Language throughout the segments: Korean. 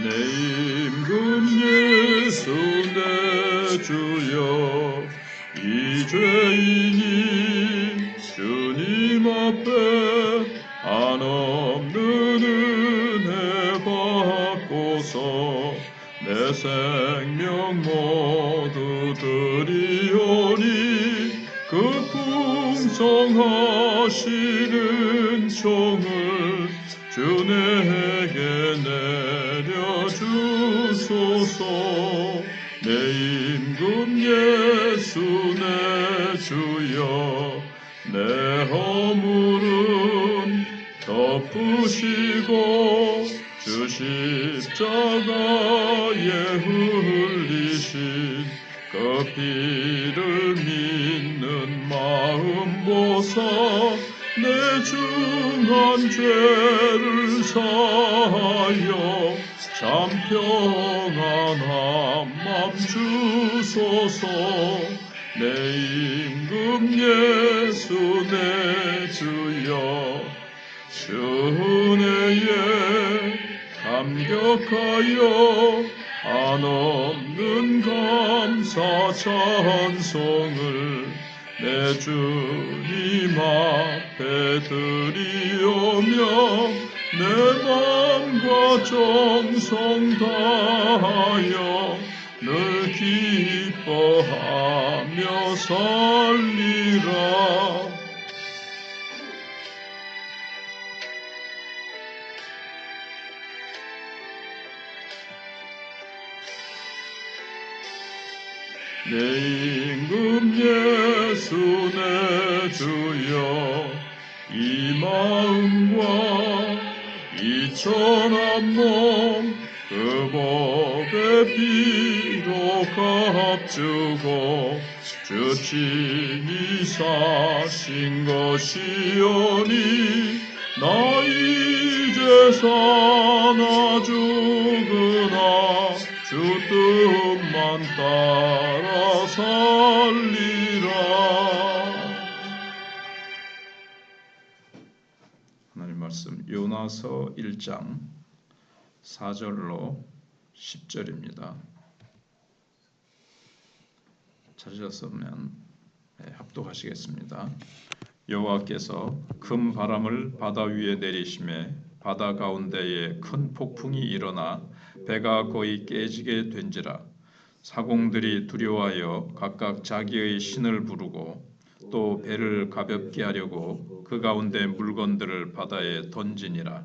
내 임금 예수 내 주여 이 죄인이 주님 앞에 한없는 은혜 받고서 내 생명 모두 드리오니 그 풍성하시는 종을 주 내게 내려주소서. 내 임금 예수 내 주여. 내 허물은 덮으시고 주 십자가에 흘리신 그 피를 믿는 마음 보사 내 중한 죄를 사하여 참 평안한 맘 주소서. 내 임금 예수 내 주여 주은혜에 감격하여 한없는 감사 찬송을 내 주님 앞 에 드리오며 내 맘과 정성 다하여 늘 기뻐하며 살 마음과 이 천한 몸그 법의 피로 값주고 주 친히 사신 것이오니 나 이제 사나 죽으나 주 뜻만 따라 살리 하나님 말씀 요나서 1장 4절로 10절입니다. 찾으셨으면 네, 합독하시겠습니다. 여호와께서 큰 바람을 바다 위에 내리심에 바다 가운데에 큰 폭풍이 일어나 배가 거의 깨지게 된지라 사공들이 두려워하여 각각 자기의 신을 부르고 또 배를 가볍게 하려고 그 가운데 물건들을 바다에 던지니라.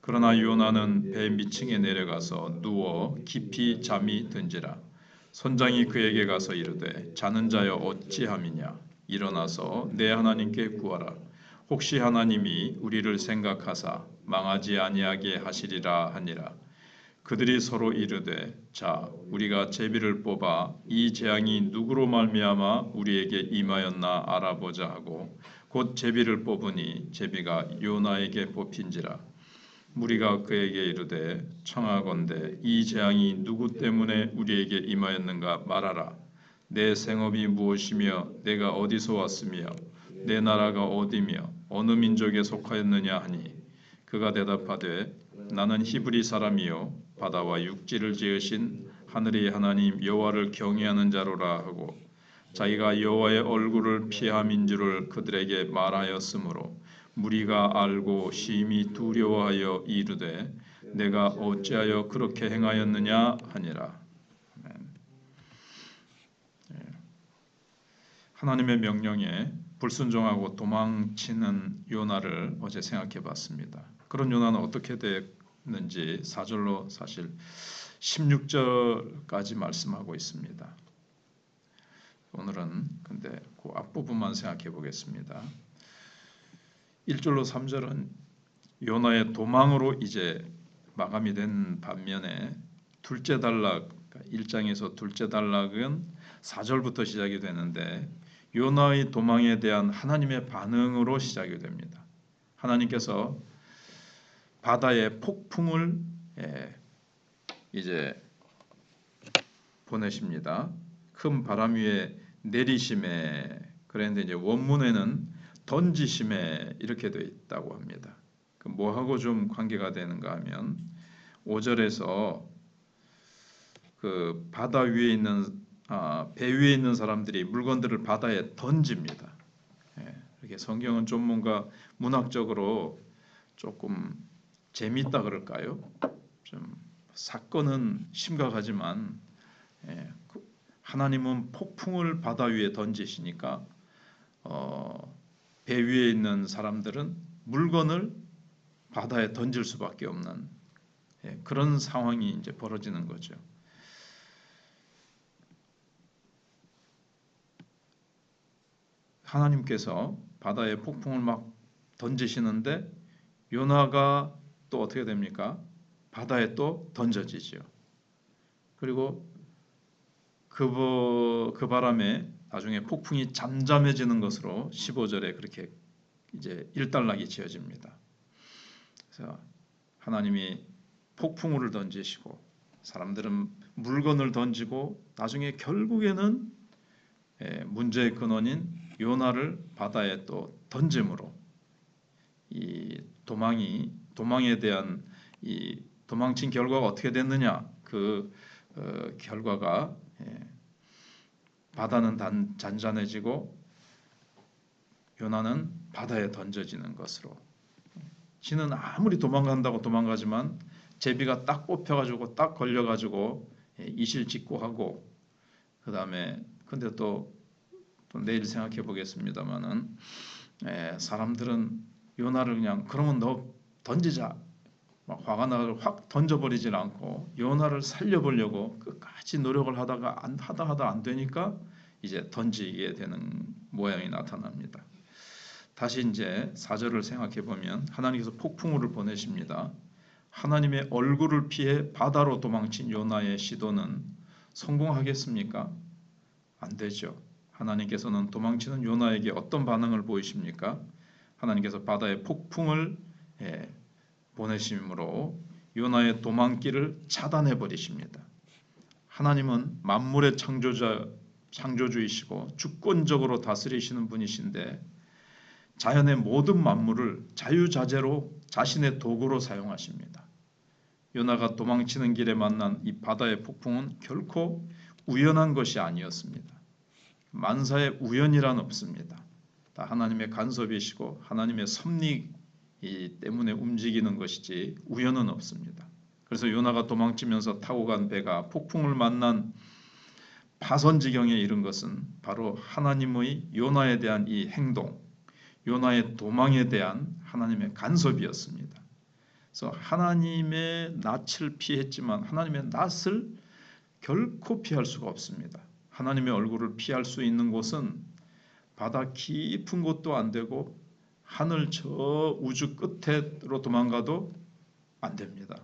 그러나 요나는 배 밑층에 내려가서 누워 깊이 잠이 든지라. 선장이 그에게 가서 이르되 자는 자여 어찌함이냐? 일어나서 내 하나님께 구하라. 혹시 하나님이 우리를 생각하사 망하지 아니하게 하시리라 하니라 그들이 서로 이르되 자 우리가 제비를 뽑아 이 재앙이 누구로 말미암아 우리에게 임하였나 알아보자 하고 곧 제비를 뽑으니 제비가 요나에게 뽑힌지라. 무리가 그에게 이르되 청하건대 이 재앙이 누구 때문에 우리에게 임하였는가 말하라. 내 생업이 무엇이며 내가 어디서 왔으며 내 나라가 어디며 어느 민족에 속하였느냐 하니? 그가 대답하되 나는 히브리 사람이요 바다와 육지를 지으신 하늘의 하나님 여호와를 경외하는 자로라 하고 자기가 여호와의 얼굴을 피함인 줄을 그들에게 말하였으므로 무리가 알고 심히 두려워하여 이르되 내가 어찌하여 그렇게 행하였느냐 하니라. 예. 하나님의 명령에 불순종하고 도망치는 요나를 어제 생각해 봤습니다. 그런 요나는 어떻게 됐는지 4절로 사실 16절까지 말씀하고 있습니다. 오늘은 근데 그 앞부분만 생각해 보겠습니다. 1절로 3절은 요나의 도망으로 이제 마감이 된 반면에 둘째 단락 1장에서 둘째 단락은 4절부터 시작이 되는데 요나의 도망에 대한 하나님의 반응으로 시작이 됩니다. 하나님께서 바다에 폭풍을 예, 이제 보내십니다. 큰 바람 위에 내리심에 그랬는데 이제 원문에는 던지심에 이렇게 되어 있다고 합니다. 그 뭐하고 좀 관계가 되는가 하면 5절에서 그 바다 위에 있는 아, 배 위에 있는 사람들이 물건들을 바다에 던집니다. 예, 이렇게 성경은 좀 뭔가 문학적으로 조금 재밌다 그럴까요? 좀 사건은 심각하지만 예, 그 하나님은 폭풍을 바다 위에 던지시니까 어, 배 위에 있는 사람들은 물건을 바다에 던질 수밖에 없는 예, 그런 상황이 이제 벌어지는 거죠. 하나님께서 바다에 폭풍을 막 던지시는데 요나가 또 어떻게 됩니까? 바다에 또 던져지죠. 그리고 그, 그 바람에 나중에 폭풍이 잠잠해지는 것으로 15절에 그렇게 이제 일단락이 지어집니다. 그래서 하나님이 폭풍우를 던지시고 사람들은 물건을 던지고 나중에 결국에는 예, 문제의 근원인 요나를 바다에 또 던짐으로 이 도망이 도망에 대한 이 도망친 결과가 어떻게 됐느냐 그 어, 결과가 예, 바다는 단, 잔잔해지고 요나는 바다에 던져지는 것으로. 지는 아무리 도망간다고 도망가지만 제비가 딱 뽑혀가지고 딱 걸려가지고 예, 이실직고하고 그 다음에 근데 또, 또 내일 생각해 보겠습니다만은 예, 사람들은 요나를 그냥 그러면 너 던지자 막 화가 나서 확 던져버리질 않고 요나를 살려보려고 끝까지 노력을 하다가 안 하다 하다 안 되니까 이제 던지게 되는 모양이 나타납니다. 다시 이제 사절을 생각해 보면 하나님께서 폭풍우를 보내십니다. 하나님의 얼굴을 피해 바다로 도망친 요나의 시도는 성공하겠습니까? 안 되죠. 하나님께서는 도망치는 요나에게 어떤 반응을 보이십니까? 하나님께서 바다에 폭풍을 예, 보내심으로 요나의 도망길을 차단해 버리십니다. 하나님은 만물의 창조자 창조주이시고 주권적으로 다스리시는 분이신데 자연의 모든 만물을 자유자재로 자신의 도구로 사용하십니다. 요나가 도망치는 길에 만난 이 바다의 폭풍은 결코 우연한 것이 아니었습니다. 만사에 우연이란 없습니다. 다 하나님의 간섭이시고 하나님의 섭리 때문에 움직이는 것이지 우연은 없습니다. 그래서 요나가 도망치면서 타고 간 배가 폭풍을 만난 파선 지경에 이른 것은 바로 하나님의 요나에 대한 이 행동, 요나의 도망에 대한 하나님의 간섭이었습니다. 그래서 하나님의 낯을 피했지만 하나님의 낯을 결코 피할 수가 없습니다. 하나님의 얼굴을 피할 수 있는 곳은 바다 깊은 곳도 안 되고 하늘 저 우주 끝으로 도망가도 안 됩니다.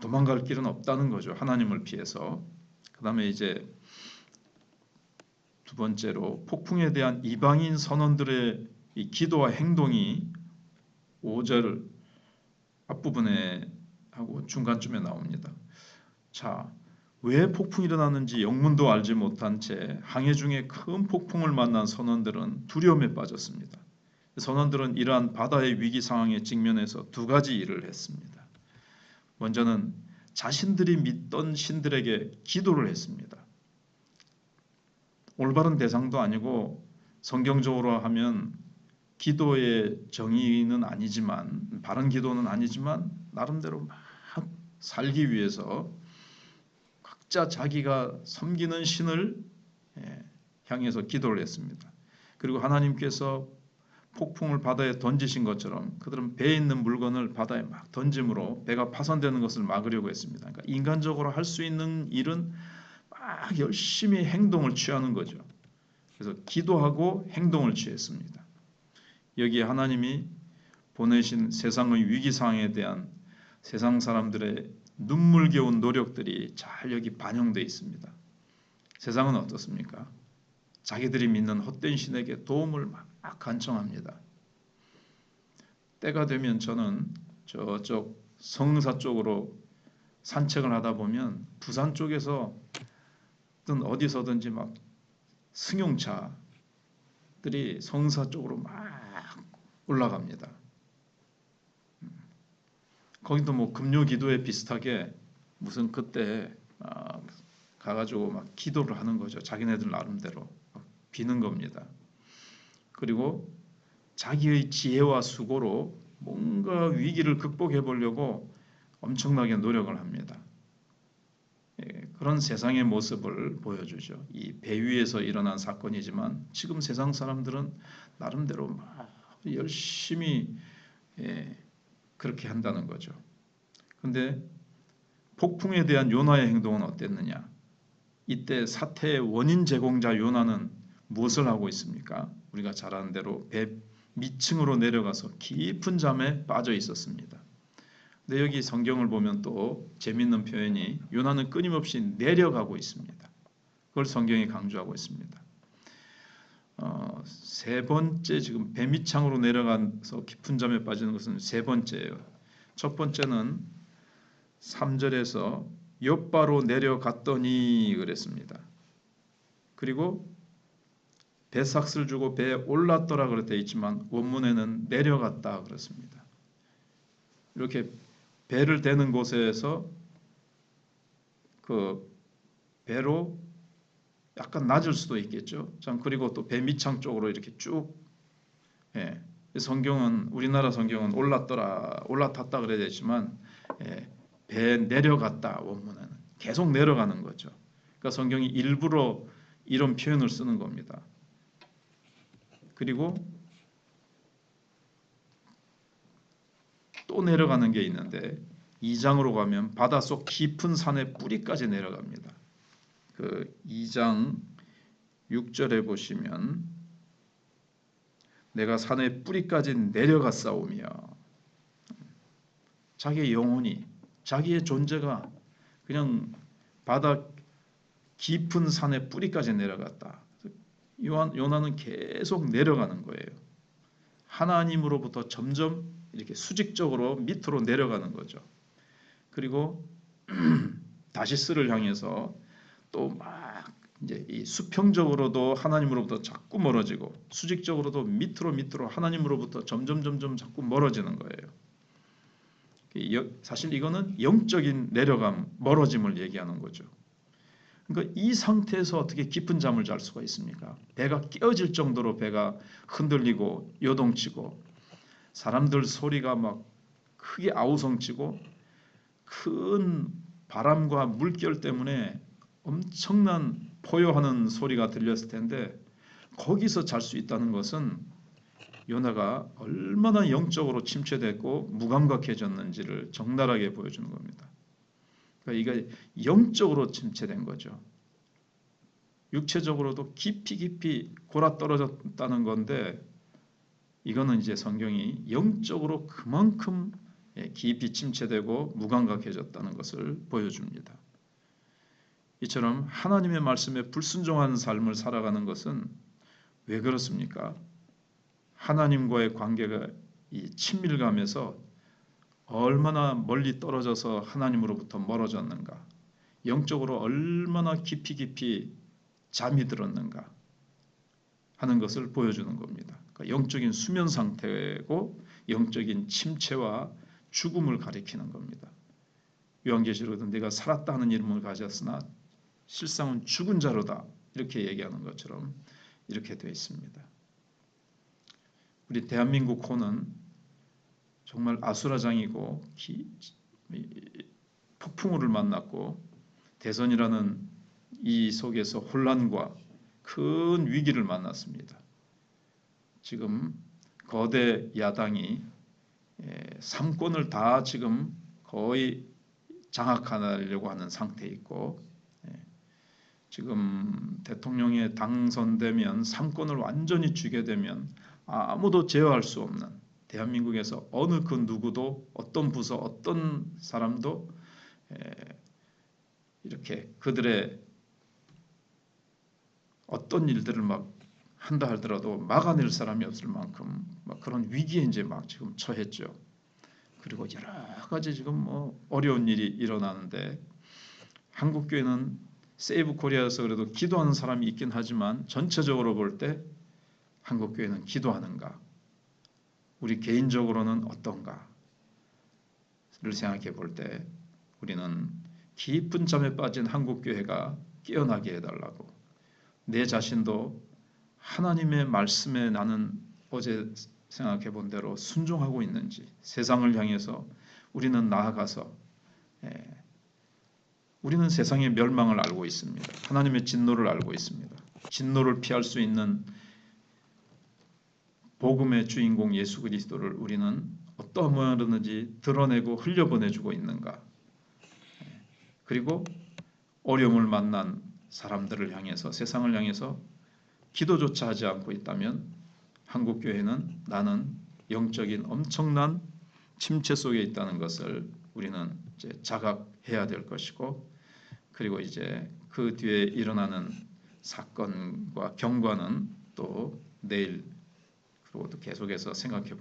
도망갈 길은 없다는 거죠. 하나님을 피해서. 그 다음에 이제 두 번째로 폭풍에 대한 이방인 선원들의 이 기도와 행동이 5절 앞부분에 하고 중간쯤에 나옵니다. 자, 왜 폭풍이 일어나는지 영문도 알지 못한 채 항해 중에 큰 폭풍을 만난 선원들은 두려움에 빠졌습니다. 선원들은 이러한 바다의 위기 상황에 직면해서 두 가지 일을 했습니다. 먼저는 자신들이 믿던 신들에게 기도를 했습니다. 올바른 대상도 아니고 성경적으로 하면 기도의 정의는 아니지만 바른 기도는 아니지만 나름대로 막 살기 위해서 각자 자기가 섬기는 신을 예, 향해서 기도를 했습니다. 그리고 하나님께서 폭풍을 바다에 던지신 것처럼 그들은 배에 있는 물건을 바다에 막 던짐으로 배가 파손되는 것을 막으려고 했습니다. 그러니까 인간적으로 할 수 있는 일은 막 열심히 행동을 취하는 거죠. 그래서 기도하고 행동을 취했습니다. 여기 하나님이 보내신 세상의 위기 상황에 대한 세상 사람들의 눈물겨운 노력들이 잘 여기 반영되어 있습니다. 세상은 어떻습니까? 자기들이 믿는 헛된 신에게 도움을 막 간청합니다. 때가 되면 저는 저쪽 성사 쪽으로 산책을 하다 보면 부산 쪽에서 든 어디서든지 막 승용차들이 성사 쪽으로 막 올라갑니다. 거기도 뭐 금요 기도에 비슷하게 무슨 그때 아, 가가지고 막 기도를 하는 거죠. 자기네들 나름대로 막 비는 겁니다. 그리고 자기의 지혜와 수고로 뭔가 위기를 극복해 보려고 엄청나게 노력을 합니다. 예, 그런 세상의 모습을 보여주죠. 이 배 위에서 일어난 사건이지만 지금 세상 사람들은 나름대로 막 열심히 예, 그렇게 한다는 거죠. 근데 폭풍에 대한 요나의 행동은 어땠느냐? 이때 사태의 원인 제공자 요나는 무엇을 하고 있습니까? 우리가 잘 아는 대로 배 밑층으로 내려가서 깊은 잠에 빠져 있었습니다. 근데 여기 성경을 보면 또 재밌는 표현이 요나는 끊임없이 내려가고 있습니다. 그걸 성경이 강조하고 있습니다. 어, 세 번째 지금 배 밑창으로 내려가서 깊은 잠에 빠지는 것은 세 번째예요. 첫 번째는 3절에서 옆바로 내려갔더니 그랬습니다. 그리고 배삭스를 주고 배에 올랐더라 그렇게 있지만 원문에는 내려갔다 그렇습니다. 이렇게 배를 대는 곳에서 그 배로 약간 낮을 수도 있겠죠. 참 그리고 또배 밑창 쪽으로 이렇게 쭉 예. 성경은 우리나라 성경은 올랐더라 올라탔다 그래야 되지만 예. 배 내려갔다 원문에는 계속 내려가는 거죠. 그러니까 성경이 일부러 이런 표현을 쓰는 겁니다. 그리고 또 내려가는 게 있는데 2장으로 가면 바닷속 깊은 산의 뿌리까지 내려갑니다. 그 2장 6절에 보시면 내가 산의 뿌리까지 내려갔사오며 자기의 영혼이 자기의 존재가 그냥 바다 깊은 산의 뿌리까지 내려갔다. 요한 요나는 계속 내려가는 거예요. 하나님으로부터 점점 이렇게 수직적으로 밑으로 내려가는 거죠. 그리고 다시스를 향해서 또 막 이제 이 수평적으로도 하나님으로부터 자꾸 멀어지고 수직적으로도 밑으로 밑으로 하나님으로부터 점점 점점 자꾸 멀어지는 거예요. 사실 이거는 영적인 내려감, 멀어짐을 얘기하는 거죠. 그러니까 이 상태에서 어떻게 깊은 잠을 잘 수가 있습니까? 배가 깨어질 정도로 배가 흔들리고 요동치고 사람들 소리가 막 크게 아우성치고 큰 바람과 물결 때문에 엄청난 포효하는 소리가 들렸을 텐데 거기서 잘 수 있다는 것은 요나가 얼마나 영적으로 침체됐고 무감각해졌는지를 적나라하게 보여주는 겁니다. 그러니까 이게 영적으로 침체된 거죠. 육체적으로도 깊이 깊이 골아 떨어졌다는 건데 이거는 이제 성경이 영적으로 그만큼 깊이 침체되고 무감각해졌다는 것을 보여줍니다. 이처럼 하나님의 말씀에 불순종한 삶을 살아가는 것은 왜 그렇습니까? 하나님과의 관계가 이 친밀감에서 얼마나 멀리 떨어져서 하나님으로부터 멀어졌는가, 영적으로 얼마나 깊이 깊이 잠이 들었는가 하는 것을 보여주는 겁니다. 그러니까 영적인 수면 상태고 영적인 침체와 죽음을 가리키는 겁니다. 요한계시록은 내가 살았다 는 이름을 가졌으나 실상은 죽은 자로다 이렇게 얘기하는 것처럼 이렇게 되어 있습니다. 우리 대한민국 호는 정말 아수라장이고 기, 폭풍우를 만났고 대선이라는 이 속에서 혼란과 큰 위기를 만났습니다. 지금 거대 야당이 삼권을 다 지금 거의 장악하려고 하는 상태에 있고 지금 대통령에 당선되면 삼권을 완전히 쥐게 되면 아무도 제어할 수 없는 대한민국에서 어느 그 누구도 어떤 부서 어떤 사람도 이렇게 그들의 어떤 일들을 막 한다 하더라도 막아낼 사람이 없을 만큼 그런 위기에 이제 막 지금 처했죠. 그리고 여러 가지 지금 뭐 어려운 일이 일어나는데 한국 교회는 세이브 코리아에서 그래도 기도하는 사람이 있긴 하지만 전체적으로 볼 때 한국 교회는 기도하는가? 우리 개인적으로는 어떤가? 생각해 볼 때 우리는 깊은 잠에 빠진 한국 교회가 깨어나게 해 달라고 내 자신도 하나님의 말씀에 나는 어제 생각해 본 대로 순종하고 있는지 세상을 향해서 우리는 나아가서 예, 우리는 세상의 멸망을 알고 있습니다. 하나님의 진노를 알고 있습니다. 진노를 피할 수 있는 복음의 주인공 예수 그리스도를 우리는 어떠한 모양으로든지 드러내고 흘려보내주고 있는가? 예, 그리고 어려움을 만난 사람들을 향해서 세상을 향해서 기도조차 하지 않고 있다면 한국 교회는 나는 영적인 엄청난 침체 속에 있다는 것을 우리는 이제 자각해야 될 것이고 그리고 이제 그 뒤에 일어나는 사건과 경과는 또 내일 그리고 또 계속해서 생각해 보.